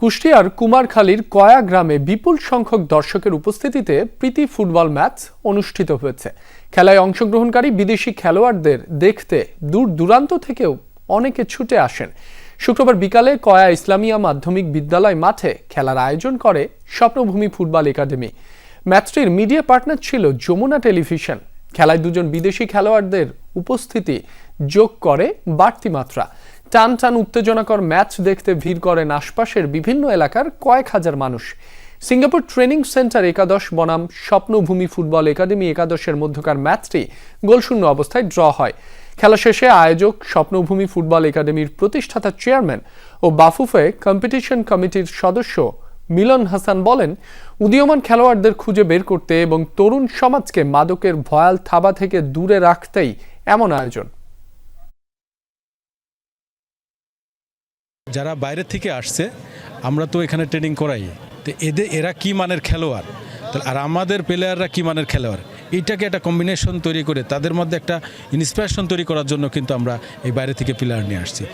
কুষ্টিয়ার কুমারখালীর কয়া গ্রামে বিপুল সংখ্যক দর্শকের উপস্থিতিতে প্রীতি ফুটবল ম্যাচ অনুষ্ঠিত হয়েছে। খেলায় অংশগ্রহণকারী বিদেশি খেলোয়াড়দের দেখতে দূর দূরান্ত থেকেও অনেকে ছুটে আসেন। শুক্রবার বিকালে কয়া ইসলামিয়া মাধ্যমিক বিদ্যালয় মাঠে খেলার আয়োজন করে স্বপ্নভূমি ফুটবল একাডেমি। ম্যাচটির মিডিয়া পার্টনার ছিল যমুনা টেলিভিশন। খেলায় দুজন বিদেশি খেলোয়াড়দের উপস্থিতি যোগ করে বাড়তি মাত্রা। টান টান উত্তেজনাকর ম্যাচ দেখতে ভিড় করেন আশপাশের বিভিন্ন এলাকার কয়েক হাজার মানুষ। সিঙ্গাপুর ট্রেনিং সেন্টার একাদশ বনাম স্বপ্নভূমি ফুটবল একাডেমি একাদশের মধ্যকার ম্যাচটি গোলশূন্য অবস্থায় ড্র হয়। খেলা শেষে আয়োজক স্বপ্নভূমি ফুটবল একাডেমির প্রতিষ্ঠাতা চেয়ারম্যান ও বাফুফে কম্পিটিশন কমিটির সদস্য মিলন হাসান বলেন, উদীয়মান খেলোয়াড়দের খুঁজে বের করতে এবং তরুণ সমাজকে মাদকের ভয়াল থাবা থেকে দূরে রাখতেই এমন আয়োজন। যারা বাইরে থেকে আসছে, আমরা তো এখানে ট্রেনিং করাই। তো এদের, এরা কি মানের খেলোয়াড়? আর আমাদের প্লেয়াররা কি মানের খেলোয়াড়? এইটাকে একটা কম্বিনেশন তৈরি করে, তাদের মধ্যে একটা ইন্সপিরেশন তৈরি করার জন্য কিন্তু আমরা এই বাইরে থেকে প্লেয়ার নিয়ে আসছি।